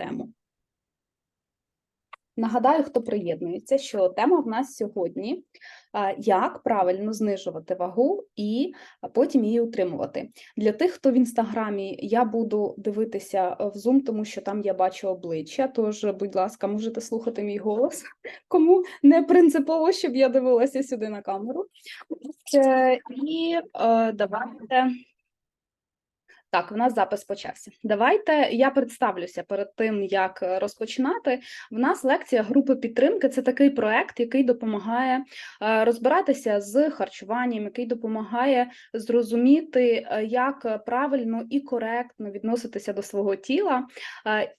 тему. Нагадаю, хто приєднується, що тема в нас сьогодні як правильно знижувати вагу і потім її утримувати. Для тих, хто в інстаграмі, я буду дивитися е, в Zoom, тому що там я бачу обличчя. Тож, будь ласка, можете слухати мій голос. Кому не принципово, щоб я дивилася сюди на камеру. Е, І е, давайте. Так, у нас запис почався. Давайте я представлюся перед тим, як е, розпочинати. В нас лекція групи підтримки це такий проект, який допомагає е, розбиратися з харчуванням, який допомагає зрозуміти, е, як правильно і коректно відноситися до свого тіла.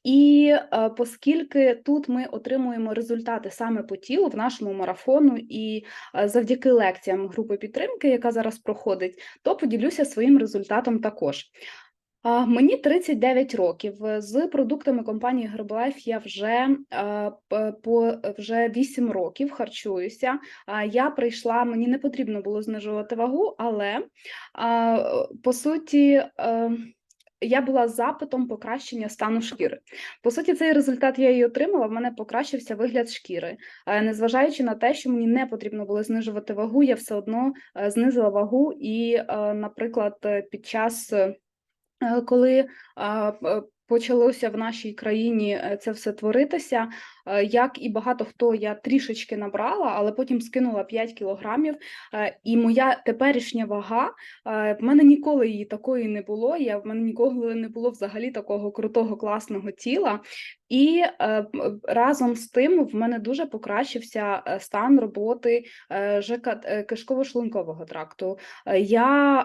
І оскільки тут ми отримуємо результати саме по тілу в нашому марафону, і завдяки лекціям групи підтримки, яка зараз проходить, то поділюся своїм результатом також. Мені 39 років. З продуктами компанії Herbalife я вже по вже 8 років харчуюся. Я прийшла, мені не потрібно було знижувати вагу, але по суті. Я була запитом покращення стану шкіри. По суті, цей результат я і отримала. В мене покращився вигляд шкіри. Незважаючи на те, що мені не потрібно було знижувати вагу, я все одно е, знизила вагу. І, е, наприклад, під час коли почалося в нашій країні е, це все творитися, е, як і багато хто я трішечки набрала, але потім скинула 5 кілограмів. е, І моя теперішня вага е, в мене ніколи її такої не було. Я в мене ніколи не було взагалі такого крутого класного тіла. І е, разом з тим в мене дуже покращився е, стан роботи е, ЖК е, кишково-шлункового тракту. Е, Я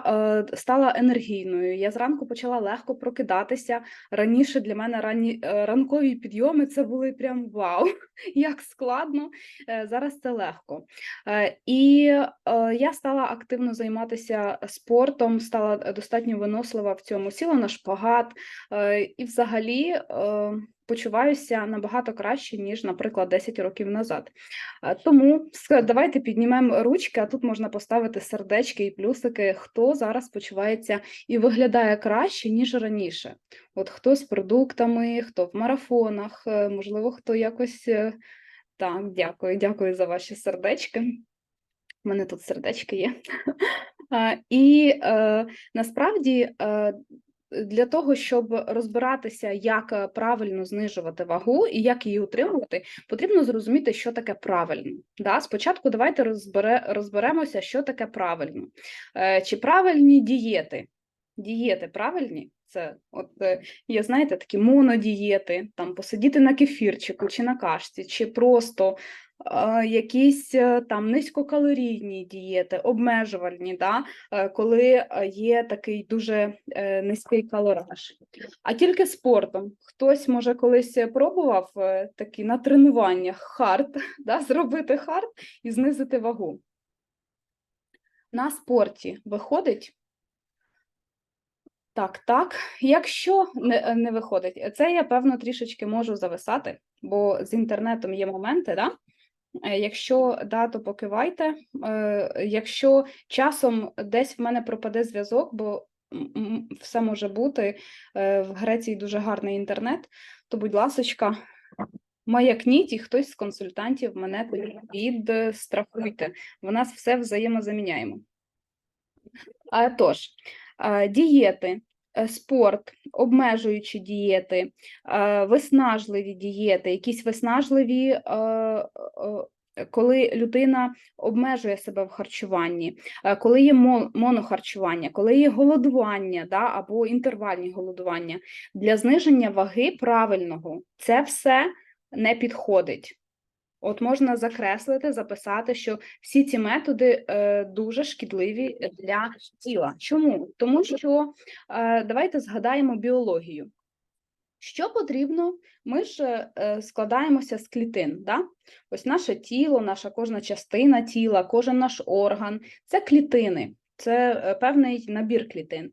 е, стала енергійною. Я зранку почала легко прокидатися. Раніше для мене ранні е, ранкові підйоми це були прям вау, як складно. Е, Зараз це легко. Е, І е, я стала активно займатися спортом, стала достатньо винослива в цьому, сіла на шпагат і взагалі. Почуваюся набагато краще, ніж, наприклад, 10 років назад. Е, Тому давайте піднімемо ручки, а тут можна поставити сердечки і плюсики, хто зараз почувається і виглядає краще, ніж раніше. От хто з продуктами, хто в марафонах, е, можливо, хто якось. е, Так, дякую, дякую за ваші сердечки. У мене тут сердечки є. І насправді для того, щоб розбиратися, як е, правильно знижувати вагу і як її утримувати, потрібно зрозуміти, що таке правильно. Да? Спочатку давайте розбере, розберемося, що таке правильно. Е, Чи правильні дієти? Дієти правильні? Це от е, є, знаєте, такі монодієти, там посидіти на кефірчику чи на кашці, чи просто якісь е, там низькокалорійні дієти, обмежувальні, да? е, коли е, є такий дуже низький калораж. А тільки спортом. Хтось, може, колись пробував такі на тренуваннях хард, да? зробити хард і знизити вагу. На спорті виходить. Так, так. Якщо не, не виходить, це я певно трішечки можу зависати, бо з інтернетом є моменти, да? Е, Якщо да, то покивайте. Е, Якщо часом десь в мене пропаде зв'язок, бо все може бути, е, в Греції дуже гарний інтернет, то, будь ласочка, маякніть, і хтось з консультантів мене підстрахуйте. В нас все взаємозаміняємо. А, Тож, дієти, спорт, обмежуючі дієти, е, виснажливі дієти, якісь виснажливі, е, е, коли людина обмежує себе в харчуванні, е, коли є монохарчування, коли є голодування да, або інтервальні голодування. Для зниження ваги правильного це все не підходить. От можна закреслити, записати, що всі ці методи е, дуже шкідливі для тіла. Чому? Тому що е, давайте згадаємо біологію. Що потрібно? Ми ж е, складаємося з клітин. Да? Ось наше тіло, наша кожна частина тіла, кожен наш орган це клітини, це е, певний набір клітин.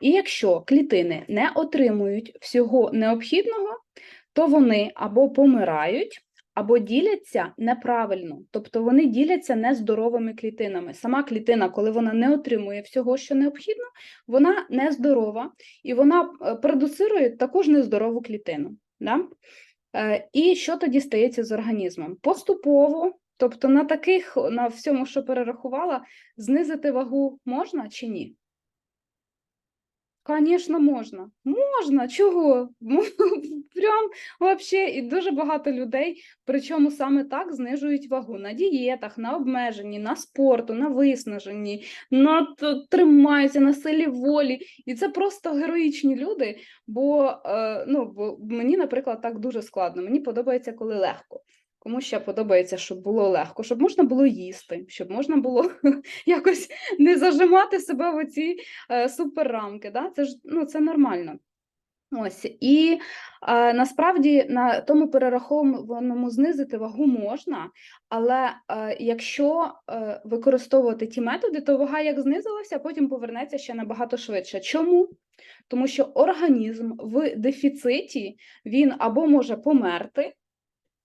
І якщо клітини не отримують всього необхідного, то вони або помирають, або діляться неправильно, тобто вони діляться нездоровими клітинами. Сама клітина, коли вона не отримує всього, що необхідно, вона нездорова і вона е, продуцирує також нездорову клітину. Да? Е, І що тоді стається з організмом? Поступово, тобто на таких, на всьому, що перерахувала, знизити вагу можна чи ні? Звісно, можна. Можна, чого? Прям вообще, і дуже багато людей, причому саме так знижують вагу на дієтах, на обмеженні, на спорту, на виснаженні, на тримаються на силі волі. І це просто героїчні люди. Бо, е, ну, бо мені, наприклад, так дуже складно. Мені подобається, коли легко. Кому ще подобається, щоб було легко, щоб можна було їсти, щоб можна було якось не зажимати себе в оці е, суперрамки. Да? Це ж ну, це нормально. Ось і е, насправді на тому перерахованому знизити вагу можна, але е, якщо е, використовувати ті методи, то вага як знизилася, потім повернеться ще набагато швидше. Чому? Тому що організм в дефіциті він або може померти,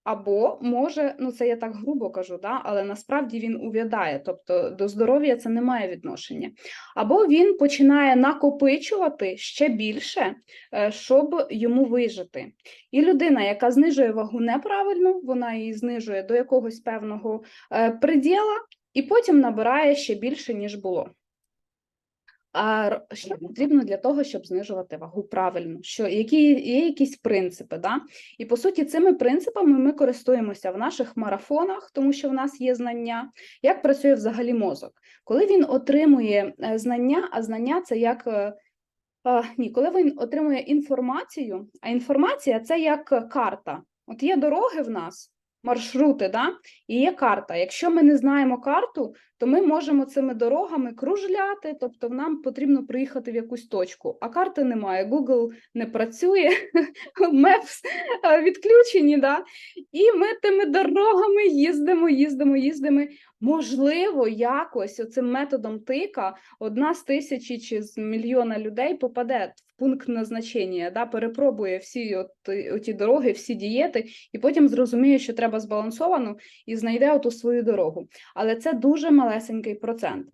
або може, ну це я так грубо кажу, да, але насправді він увядає, тобто до здоров'я це не має відношення. Або він починає накопичувати ще більше, е, щоб йому вижити. І людина, яка знижує вагу неправильно, вона її знижує до якогось певного е, приділа, і потім набирає ще більше, ніж було. А що потрібно для того, щоб знижувати вагу правильно? Що які є якісь принципи? Да? І по суті, цими принципами ми користуємося в наших марафонах, тому що в нас є знання. Як працює взагалі мозок? Коли він отримує е, знання, а знання це як е, ні, коли він отримує інформацію, а інформація це як карта. От є дороги в нас, маршрути, да? і є карта. Якщо ми не знаємо карту, то ми можемо цими дорогами кружляти, тобто нам потрібно приїхати в якусь точку, а карти немає, Google не працює, Maps е, відключені, да? і ми тими дорогами їздимо, їздимо, їздимо. Можливо, якось оцим методом тика одна з тисячі чи з мільйона людей попаде в пункт назначення, да? перепробує всі от, оті дороги, всі дієти, і потім зрозуміє, що треба збалансовану, і знайде оту свою дорогу. Але це дуже малесенький процент.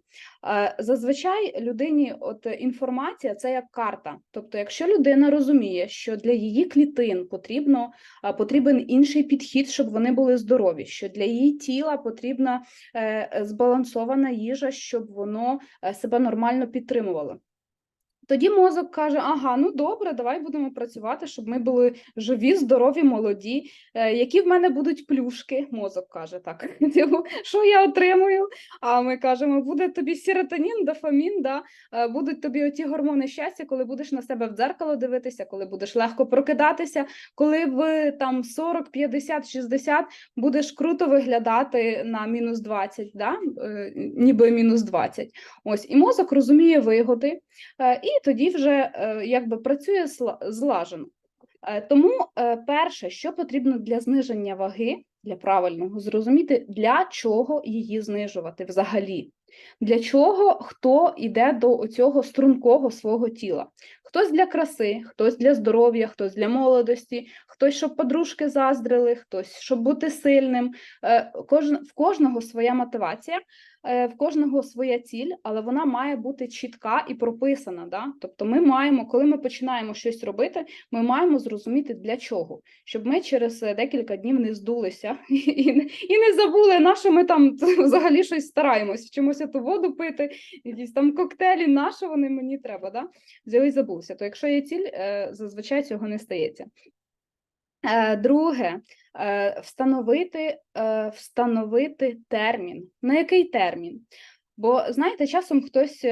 Е, Зазвичай людині от е, інформація це як карта. Тобто, якщо людина розуміє, що для її клітин потрібно, потрібен інший підхід, щоб вони були здорові, що для її тіла потрібна е, е, збалансована їжа, щоб воно е, себе нормально підтримувало. Тоді мозок каже: ага, ну добре, давай будемо працювати, щоб ми були живі, здорові, молоді. Е, які в мене будуть плюшки? Мозок каже так. Типу, Що я отримую? А ми кажемо, буде тобі серотонін, дофамін, да? е, будуть тобі оті гормони щастя, коли будеш на себе в дзеркало дивитися, коли будеш легко прокидатися, коли в там 40, 50, 60 будеш круто виглядати на мінус 20, да? е, ніби мінус 20. Ось, і мозок розуміє вигоди, і тоді вже е, якби працює злажено. Е, Тому е, перше, що потрібно для зниження ваги, для правильного зрозуміти, для чого її знижувати взагалі. Для чого хто йде до цього стрункого свого тіла? Хтось для краси, хтось для здоров'я, хтось для молодості, хтось, щоб подружки заздрили, хтось, щоб бути сильним. Е, в кожного своя мотивація, е, в кожного своя ціль, але вона має бути чітка і прописана. Да? Тобто ми маємо, коли ми починаємо щось робити, ми маємо зрозуміти для чого, щоб ми через е, декілька днів не здулися і, не- забули, на що ми там взагалі щось стараємось, чомусь ту воду пити, якісь там коктейлі, на що вони мені треба, да? взяли і забувся. То якщо є ціль, е, зазвичай цього не стається. Е, Друге, е, встановити, встановити термін. На який термін? Бо знаєте, часом хтось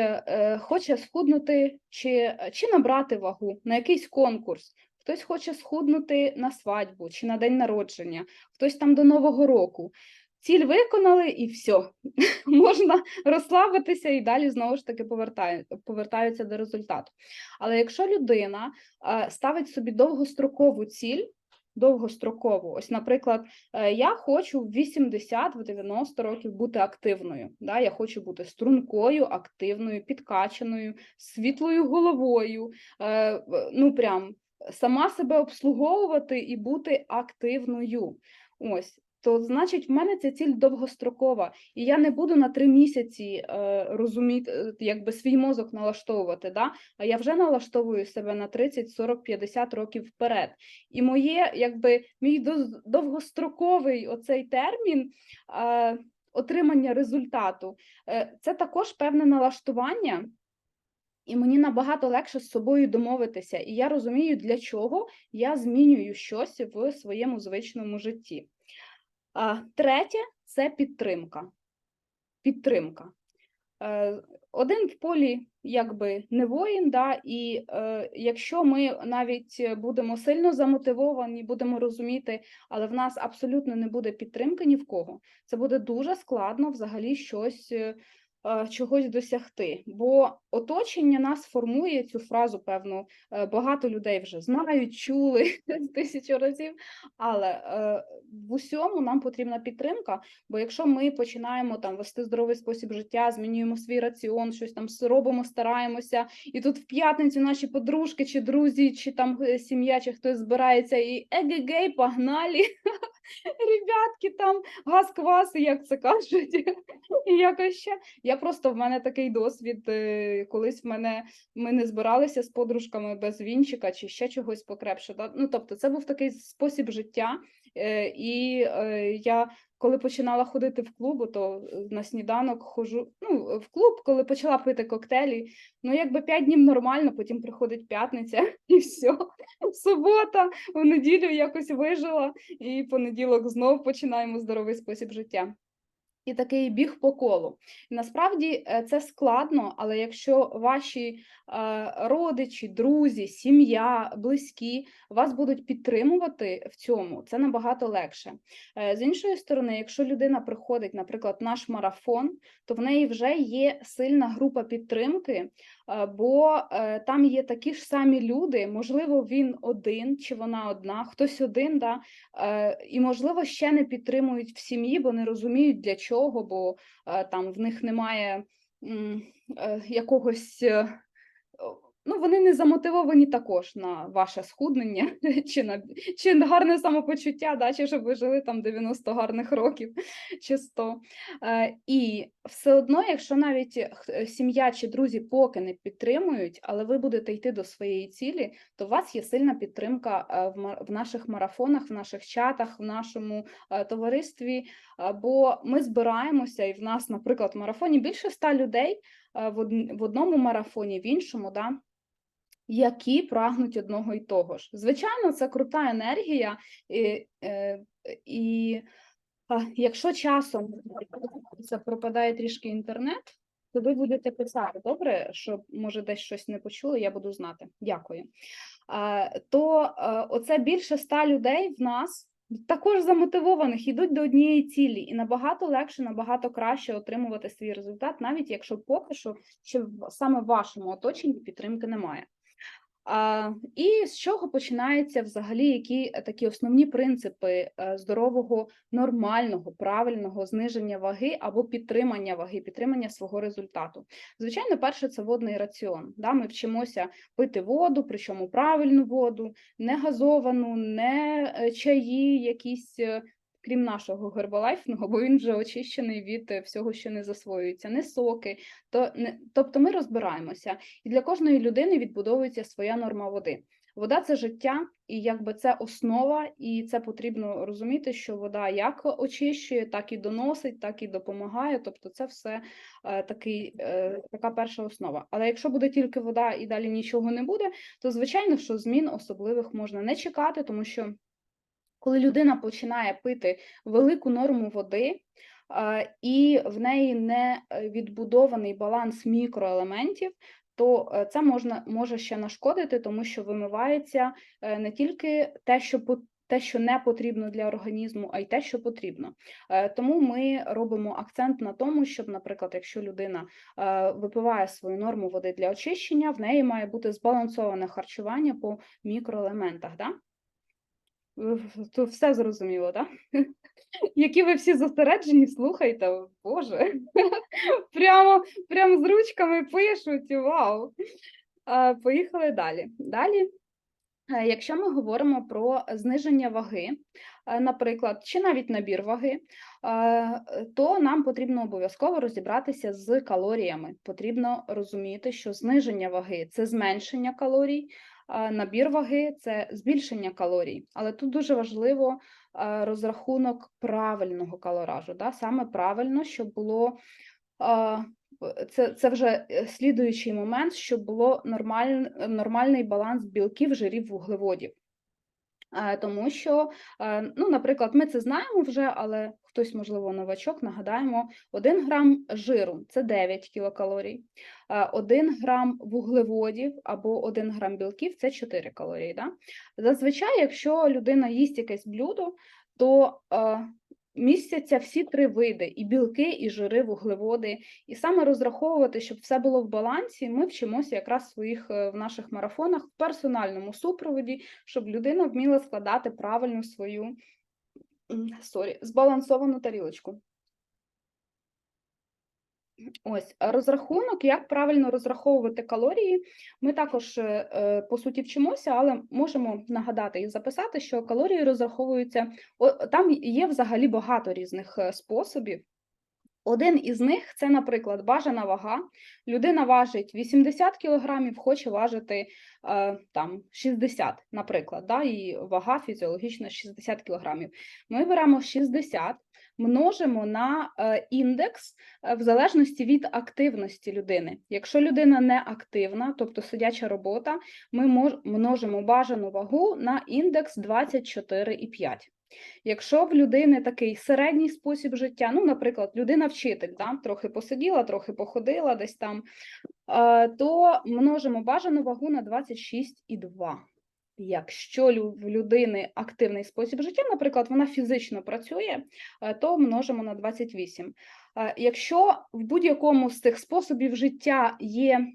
хоче схуднути чи, чи набрати вагу на якийсь конкурс, хтось хоче схуднути на свадьбу чи на день народження, хтось там до Нового року. Ціль виконали і все, можна розслабитися і далі знову ж таки повертаю, повертаються до результату. Але якщо людина ставить собі довгострокову ціль, довгострокову, ось, наприклад, е, я хочу в 80 в 90 років бути активною. Да? Я хочу бути стрункою, активною, підкачаною, світлою головою. е, Ну прям сама себе обслуговувати і бути активною. Ось то значить в мене ця ціль довгострокова, і я не буду на три місяці е, розуміти, е, якби свій мозок налаштовувати. Да? А я вже налаштовую себе на 30, 40, 50 років вперед. І моє, якби мій довгостроковий оцей термін. Е, Отримання результату Е, це також певне налаштування, і мені набагато легше з собою домовитися, і я розумію, для чого я змінюю щось в своєму звичному житті. Третє це підтримка. Підтримка. Е, Один в полі якби не воїн, да, і е, якщо ми навіть будемо сильно замотивовані, будемо розуміти, але в нас абсолютно не буде підтримки ні в кого, це буде дуже складно взагалі щось е, чогось досягти. Бо оточення нас формує цю фразу, певно, е, багато людей вже знають, чули тисячу разів. Але е, в усьому нам потрібна підтримка. Бо якщо ми починаємо там вести здоровий спосіб життя, змінюємо свій раціон, щось там робимо, стараємося, і тут в п'ятницю наші подружки, чи друзі, чи там е, сім'я, чи хтось збирається, і егегей, погнали. Ребятки, там газ-кваси, як це кажуть, і якось ще. Я просто в мене такий досвід. е, Колись в мене ми не збиралися з подружками без вінчика чи ще чогось покрепше. Ну, тобто, це був такий спосіб життя. Е, І е, я коли починала ходити в клуб, то на сніданок ходжу ну, в клуб, коли почала пити коктейлі. Ну, якби п'ять днів нормально, потім приходить п'ятниця і все. Субота, в неділю якось вижила, і понеділок знов починаємо здоровий спосіб життя. І такий біг по колу. Насправді е, це складно, але якщо ваші е, родичі, друзі, сім'я, близькі вас будуть підтримувати в цьому, це набагато легше. Е, З іншої сторони, якщо людина приходить, наприклад, наш марафон, то в неї вже є сильна група підтримки, бо е, там є такі ж самі люди, можливо, він один чи вона одна, хтось один, да, Е, і, можливо, ще не підтримують в сім'ї, бо не розуміють для чого, бо е, там в них немає е, якогось. Ну, вони не замотивовані також на ваше схуднення чи на чи на гарне самопочуття, да, чи щоб ви жили там 90 гарних років чи 100. Е, і все одно, якщо навіть е, е, сім'я чи друзі поки не підтримують, але ви будете йти до своєї цілі, то у вас є сильна підтримка в, в наших марафонах, в наших чатах, в нашому товаристві. Бо ми збираємося, і в нас, наприклад, в марафоні більше ста людей в одному марафоні, в іншому, да, які прагнуть одного і того ж. Звичайно, це крута енергія, і, е, і якщо часом це пропадає трішки інтернет, то ви будете писати, добре, що може десь щось не почули, я буду знати. Дякую. То е, оце більше ста людей в нас. Також замотивованих йдуть до однієї цілі, і набагато легше, набагато краще отримувати свій результат, навіть якщо поки що ще саме в вашому оточенні підтримки немає. А, і з чого починається взагалі, які е, такі основні принципи е, здорового, нормального, правильного зниження ваги або підтримання ваги, підтримання свого результату? Звичайно, перше це водний раціон. Да? Ми вчимося пити воду, причому правильну воду, не газовану, не е, чаї, якісь. Крім нашого гербалайфного, бо він вже очищений від е, всього, що не засвоюється, не соки. То не тобто ми розбираємося, і для кожної людини відбудовується своя норма води. Вода це життя, і якби це основа, і це потрібно розуміти, що вода як очищує, так і доносить, так і допомагає. Тобто, це все е, такий, е, така перша основа. Але якщо буде тільки вода і далі нічого не буде, то звичайно, що змін особливих можна не чекати, тому що коли людина починає пити велику норму води, і в неї не е, відбудований баланс мікроелементів, то е, це можна може ще нашкодити, тому що вимивається е, не тільки те, що те, що не потрібно для організму, а й те, що потрібно. Тому ми робимо акцент на тому, щоб, наприклад, якщо людина випиває свою норму води для очищення, в неї має бути збалансоване харчування по мікроелементах. Да? То все зрозуміло, так? Які ви всі зосереджені, слухайте, Боже. Прямо, прямо з ручками пишуть, вау. Поїхали далі. Далі Е, Якщо ми говоримо про зниження ваги, е, наприклад, чи навіть набір ваги, е, то нам потрібно обов'язково розібратися з калоріями. Потрібно розуміти, що зниження ваги це зменшення калорій, набір ваги це збільшення калорій. Але тут дуже важливо розрахунок правильного калоражу, да? саме правильно, щоб було. Це, це вже е, слідуючий момент, щоб було нормаль, нормальний баланс білків, жирів, вуглеводів. Тому що, ну, наприклад, ми це знаємо вже, але хтось, можливо, новачок, нагадаємо, 1 грам жиру це 9 кілокалорій, 1 грам вуглеводів або 1 грам білків це 4 калорії. Да? Зазвичай, якщо людина їсть якесь блюдо, то містяться всі три види: і білки, і жири, вуглеводи. І саме розраховувати, щоб все було в балансі, ми вчимося якраз в своїх е, в наших марафонах в персональному супроводі, щоб людина вміла складати правильну свою сорі, збалансовану тарілочку. Ось розрахунок, як правильно розраховувати калорії. Ми також е, е, по суті вчимося, але можемо нагадати і записати, що калорії розраховуються. Там є взагалі багато різних е, способів. Один із них це, наприклад, бажана вага. Людина важить 80 кг, хоче важити е, там 60, наприклад, да, і вага фізіологічна 60 кг. Ми беремо 60, множимо на е, індекс е, в залежності від активності людини. Якщо людина не активна, тобто сидяча робота, ми множимо бажану вагу на індекс 24,5. Якщо в людини такий середній спосіб життя, ну, наприклад, людина вчитель, да, трохи посиділа, трохи походила десь там, е, то множимо бажану вагу на 26,2. Якщо в людини активний спосіб життя, наприклад, вона фізично працює, е, то множимо на 28. Е, Якщо в будь-якому з цих способів життя є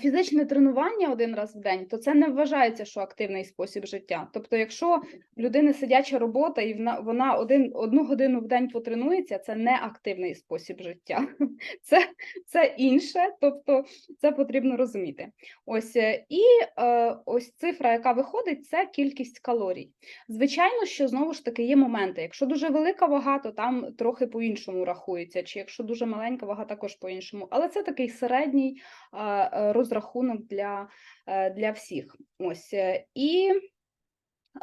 фізичне тренування один раз в день, то це не вважається, що активний спосіб життя. Тобто, якщо в людини сидяча робота і вона, один, одну годину в день потренується, це не активний спосіб життя. Це, це інше, тобто це потрібно розуміти. Ось е, і е, ось цифра, яка виходить, це кількість калорій. Звичайно, що знову ж таки є моменти. Якщо дуже велика вага, то там трохи по-іншому рахується, чи якщо дуже маленька вага, також по-іншому. Але це такий середній е, е, розрахунок для, е, для всіх. Ось і.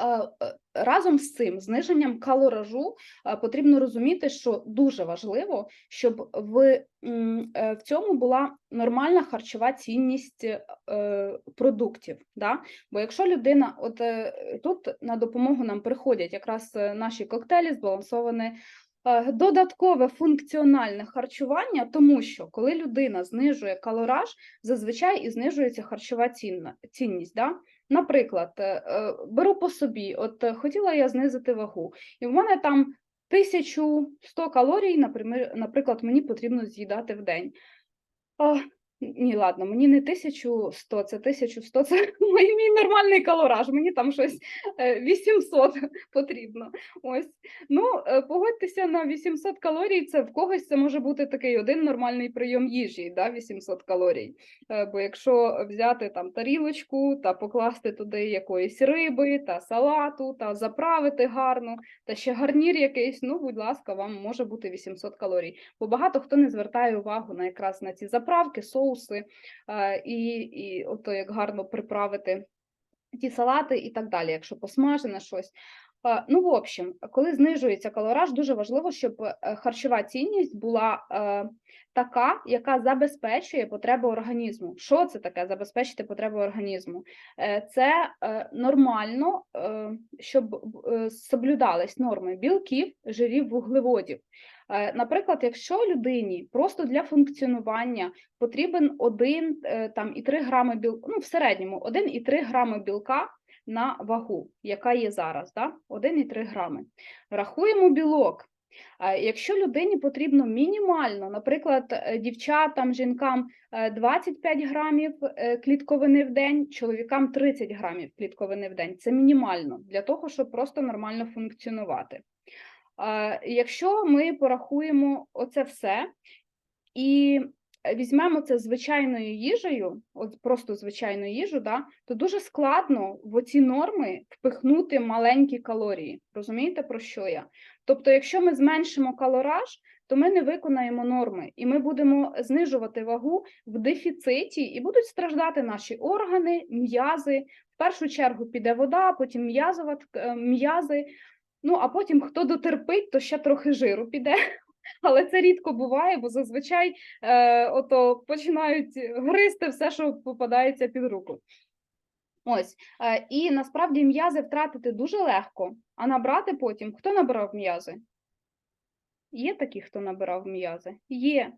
е, Разом з цим зниженням калоражу потрібно розуміти, що дуже важливо, щоб в, е, в цьому була нормальна харчова цінність е, продуктів. Да? Бо якщо людина, от е, тут на допомогу нам приходять якраз наші коктейлі збалансоване. Е, Додаткове функціональне харчування, тому що коли людина знижує калораж, зазвичай і знижується харчова цінна, цінність. Да? Наприклад, е, е, беру по собі, от хотіла я знизити вагу, і в мене там 1100 калорій, наприклад, мені потрібно з'їдати в день. Ні, ладно, мені не 1100, це 1100, це мій, мій нормальний калораж, мені там щось е, 800 потрібно. Ось. Ну, е, погодьтеся на 800 калорій, це в когось це може бути такий один нормальний прийом їжі, да, 800 калорій. Е, Бо якщо взяти там тарілочку та покласти туди якоїсь риби та салату, та заправити гарно, та ще гарнір якийсь, ну, будь ласка, вам може бути 800 калорій. Бо багато хто не звертає увагу на якраз на ці заправки, соуси е, і, і ото як гарно приправити ті салати і так далі, якщо посмажене щось. Е, Ну, в общем, коли знижується калораж, дуже важливо, щоб е, харчова цінність була е, така, яка забезпечує потреби організму. Що це таке забезпечити потреби організму? Е, Це е, нормально, е, щоб е, соблюдались норми білків, жирів, вуглеводів. Е, Наприклад, якщо людині просто для функціонування потрібен 1 там і 3 грами білка, ну в середньому 1,3 грами білка на вагу, яка є зараз, да? 1,3 грами. Рахуємо білок. Е, Якщо людині потрібно мінімально, наприклад, е, дівчатам, жінкам е, 25 грамів е, клітковини в день, чоловікам 30 грамів клітковини в день, це мінімально для того, щоб просто нормально функціонувати. Е, Якщо ми порахуємо оце все і е, візьмемо це звичайною їжею, от просто звичайну їжу, да, то дуже складно в оці норми впихнути маленькі калорії. Розумієте, про що я? Тобто, якщо ми зменшимо калораж, то ми не виконаємо норми, і ми будемо знижувати вагу в дефіциті, і будуть страждати наші органи, м'язи. В першу чергу піде вода, потім м'язова м'язи. Ну а потім хто дотерпить, то ще трохи жиру піде. Але це рідко буває, бо зазвичай е, ото починають гризти все, що попадається під руку. Ось, е, і насправді м'язи втратити дуже легко, а набрати потім хто набирав м'язи? Є такі, хто набирав м'язи? Є.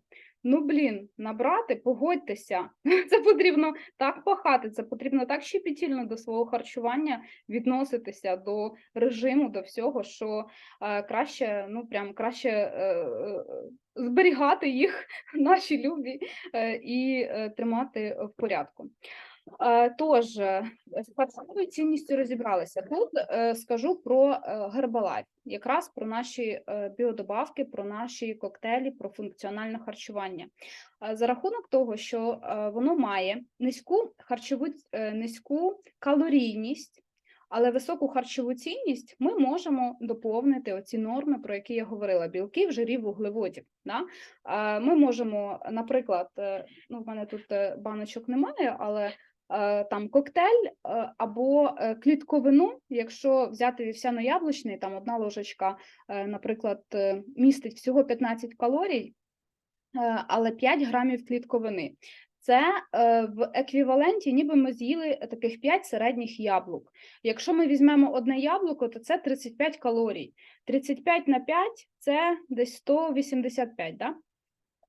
Ну, блін, набрати, погодьтеся. Це потрібно так пахати, це потрібно так щепетільно до свого харчування відноситися до режиму, до всього, що е, краще, ну прям краще е, е, зберігати їх, наші любі, е, і е, тримати в порядку. Е, Тож, е, з харчовою цінністю розібралися. Тут е, скажу про Herbalife, якраз про наші біодобавки, про наші коктейлі, про функціональне харчування. За рахунок того, що воно має низьку харчову низьку калорійність. Але високу харчову цінність ми можемо доповнити оці норми, про які я говорила: білків, жирів, вуглеводів. Да? Ми можемо, наприклад, ну в мене тут баночок немає, але там коктейль е, або е, клітковину, якщо взяти вівсяно-яблучний, там одна ложечка, е, наприклад, е, містить всього 15 калорій, е, але 5 грамів клітковини. Це е, в еквіваленті, ніби ми з'їли таких 5 середніх яблук. Якщо ми візьмемо одне яблуко, то це 35 калорій. 35 на 5 – це десь 185, да?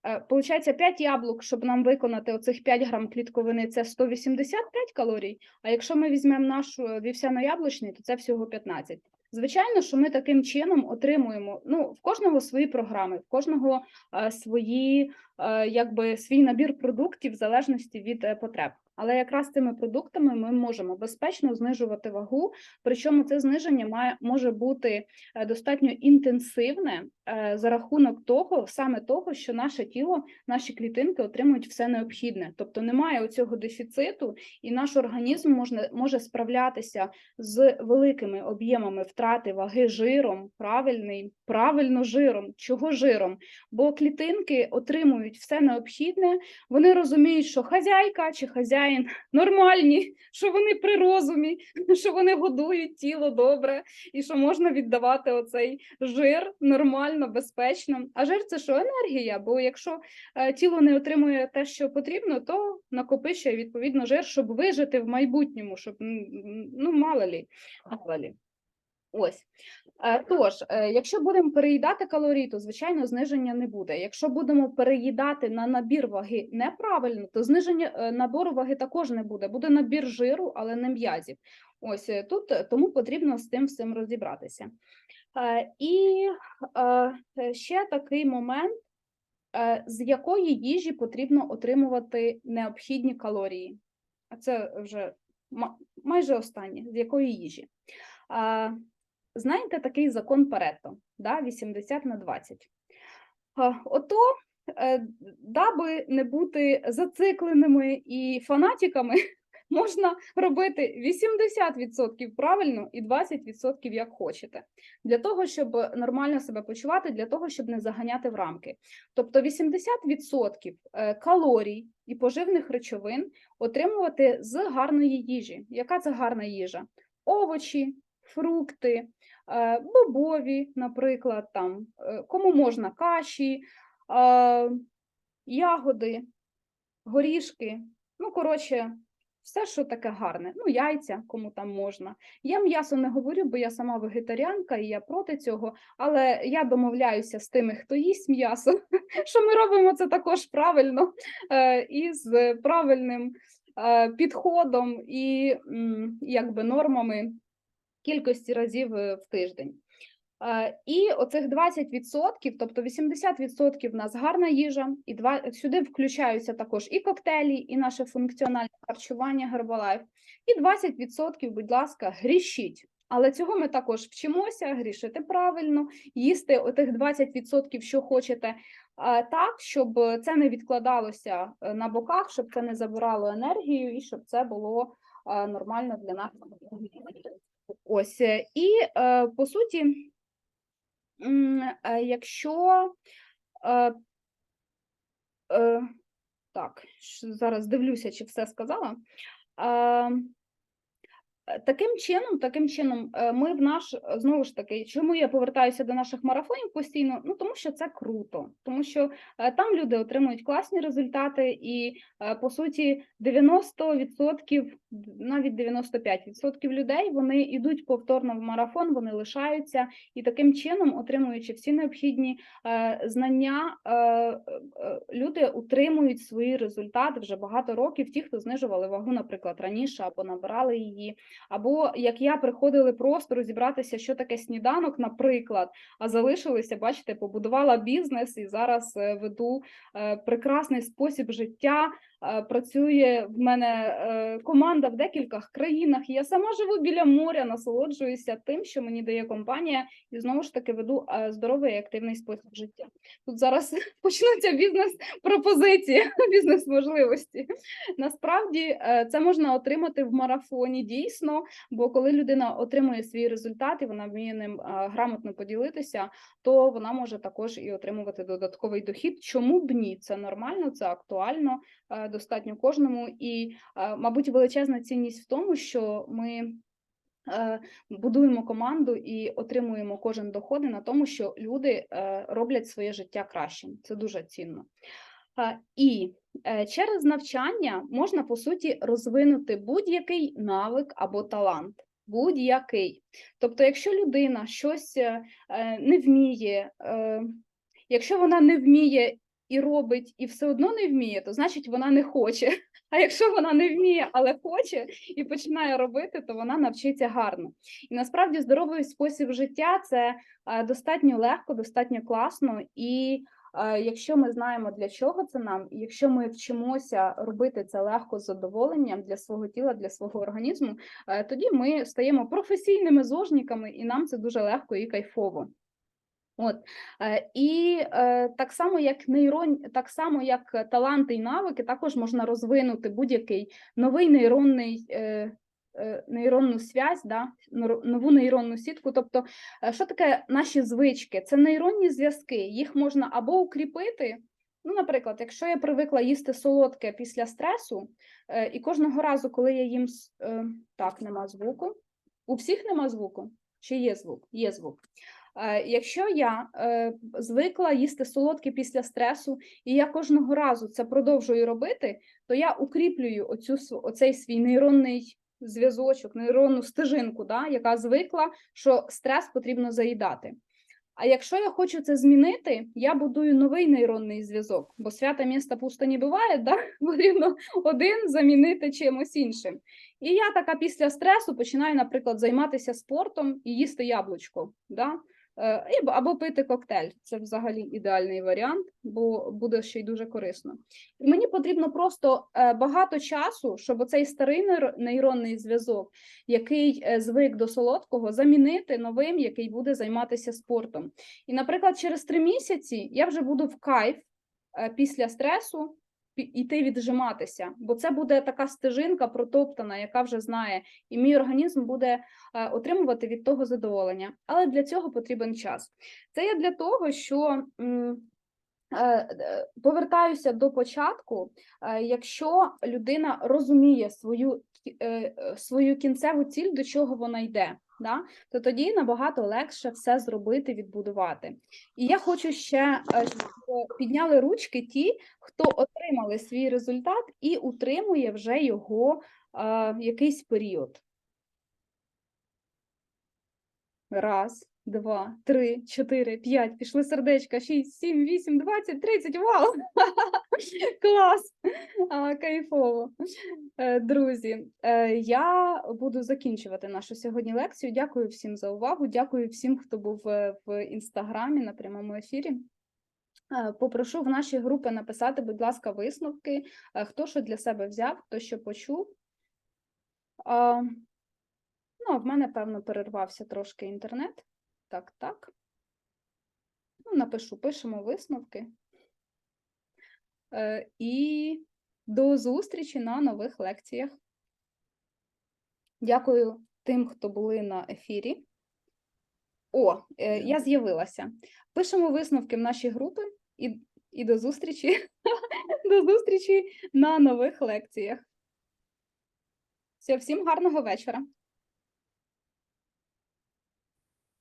Е, Получається, 5 яблук, щоб нам виконати оцих 5 грам клітковини, це 185 калорій, а якщо ми візьмемо нашу вівсяно-яблучний, то це всього 15. Звичайно, що ми таким чином отримуємо, ну, в кожного свої програми, в кожного е, свої, е, якби, свій набір продуктів в залежності від е, потреб. Але якраз цими продуктами ми можемо безпечно знижувати вагу, причому це зниження має, може бути е, достатньо інтенсивне е, за рахунок того, саме того, що наше тіло, наші клітинки отримують все необхідне. Тобто немає оцього дефіциту, і наш організм можна, може справлятися з великими об'ємами втрати ваги жиром, правильний, правильно жиром. Чого жиром? Бо клітинки отримують все необхідне, вони розуміють, що хазяйка чи хазяїн нормальні, що вони при розумі, що вони годують тіло добре, і що можна віддавати оцей жир нормально, безпечно. А жир це що енергія? Бо якщо е, тіло не отримує те, що потрібно, то накопичує відповідно жир, щоб вижити в майбутньому, щоб ну мало лі, мало лі. Ось. Е, Тож, е, якщо будемо переїдати калорії, то звичайно зниження не буде. Якщо будемо переїдати на набір ваги неправильно, то зниження е, набору ваги також не буде. Буде набір жиру, але не м'язів. Ось тут тому потрібно з тим всім розібратися. І ще такий момент, з якої їжі потрібно отримувати необхідні калорії. А це вже майже останнє, з якої їжі. Е, Знаєте такий закон Паретто, да, 80 на 20. Ото, е, даби не бути зацикленими і фанатиками, можна робити 80% правильно і 20% як хочете. Для того, щоб нормально себе почувати, для того, щоб не заганяти в рамки. Тобто 80% е, калорій і поживних речовин отримувати з гарної їжі. Яка це гарна їжа? Овочі, фрукти, е, бобові, наприклад, там, е, кому можна каші, е, ягоди, горішки, ну, коротше, все, що таке гарне. Ну, яйця, кому там можна. Я м'ясо не говорю, бо я сама вегетаріанка і я проти цього, але я домовляюся з тими, хто їсть м'ясо, що ми робимо це також правильно і з правильним підходом і якби нормами кількості разів е, в тиждень. Е, І оцих 20%, тобто 80% в нас гарна їжа, і два, сюди включаються також і коктейлі, і наше функціональне харчування Herbalife. І 20%, будь ласка, грішіть, Але цього ми також вчимося, грішити правильно, їсти отих 20%, що хочете, так, щоб це не відкладалося е, на боках, щоб це не забирало енергію і щоб це було е, нормально для організму. Ось е, і е, по суті, е, якщо так, зараз дивлюся, чи все сказала. Е, Таким чином, таким чином, е, ми в наш е, знову ж таки, чому я повертаюся до наших марафонів постійно? Ну тому що це круто, тому що там люди отримують класні результати, і по суті 90%, навіть 95% людей вони йдуть повторно в марафон, вони лишаються і таким чином, отримуючи всі необхідні знання, люди утримують свої результати вже багато років. Ті, хто знижували вагу, наприклад, раніше або набирали її. Або як я приходили просто розібратися, що таке сніданок, наприклад, а залишилися, бачите, побудувала бізнес і зараз е, веду е, прекрасний спосіб життя. Е, Працює в мене е, команда в декількох країнах. Я сама живу біля моря, насолоджуюся тим, що мені дає компанія, і знову ж таки веду е, здоровий і активний спосіб життя. Тут зараз почнуться бізнес-пропозиції, бізнес-можливості. Насправді це можна отримати в марафоні дійсно, бо коли людина отримує свій результат і вона вміє ним грамотно поділитися, то вона може також і отримувати додатковий дохід. Чому б ні? Це нормально, це актуально, достатньо кожному. І, е, мабуть, величезна цінність в тому, що ми. е, Будуємо команду і отримуємо кожен доходи на тому, що люди е, роблять своє життя кращим. Це дуже цінно. Е, І е, через навчання можна по суті розвинути будь-який навик або талант. Будь-який. Тобто, якщо людина щось е, е, не вміє, е, якщо вона не вміє і робить, і все одно не вміє, то значить вона не хоче. А якщо вона не вміє, але хоче і починає робити, то вона навчиться гарно. І насправді здоровий спосіб життя це е, достатньо легко, достатньо класно і. Е, Якщо ми знаємо для чого це нам, і якщо ми вчимося робити це легко з задоволенням для свого тіла, для свого організму, е, тоді ми стаємо професійними зожниками, і нам це дуже легко і кайфово. От е, і е, так само, як нейрон, так само як таланти і навики, також можна розвинути будь-який новий нейронний. Е, Нейронну связь, да, нову нейронну сітку. Тобто, що таке наші звички? Це нейронні зв'язки. Їх можна або укріпити. Ну, наприклад, якщо я привикла їсти солодке після стресу, і кожного разу, коли я їм так, нема звуку. У всіх нема звуку? Чи є звук? Є звук. Е, Якщо я е, звикла їсти солодке після стресу, і я кожного разу це продовжую робити, то я укріплюю оцю, оцей свій нейронний зв'язочок, нейронну стежинку, да, яка звикла, що стрес потрібно заїдати. А якщо я хочу це змінити, я будую новий нейронний зв'язок, бо свята міста пусто не буває, да? потрібно один замінити чимось іншим. І я така після стресу починаю, наприклад, займатися спортом і їсти яблучко. Да? Е, Або пити коктейль. Це взагалі ідеальний варіант, бо буде ще й дуже корисно. І мені потрібно просто е, багато часу, щоб оцей старий нейро- нейронний зв'язок, який е, звик до солодкого, замінити новим, який буде займатися спортом. І, наприклад, через три місяці я вже буду в кайф після стресу іти віджиматися, бо це буде така стежинка протоптана, яка вже знає, і мій організм буде е, отримувати від того задоволення. Але для цього потрібен час. Це є для того, що. е, е, Повертаюся до початку. Якщо людина розуміє свою, свою кінцеву ціль, до чого вона йде, да? то тоді набагато легше все зробити, відбудувати. І я хочу ще, е, щоб підняли ручки ті, хто отримали свій результат і утримує вже його е, якийсь період. Раз, два, три, чотири, п'ять. Пішли сердечка. Шість, сім, вісім, двадцять, тридцять. Вау! Клас! А, кайфово. Е, Друзі, е, я буду закінчувати нашу сьогодні лекцію. Дякую всім за увагу. Дякую всім, хто був е, в інстаграмі на прямому ефірі. Попрошу в наші групи написати, будь ласка, висновки, хто що для себе взяв, хто що почув. Ну, в мене, певно, перервався трошки інтернет. Так, так. Ну, напишу, пишемо висновки. Е, І до зустрічі на нових лекціях. Дякую тим, хто були на ефірі. О, е, я з'явилася. Пишемо висновки в наші групи і, і до зустрічі. До зустрічі на нових лекціях. Все, всім гарного вечора.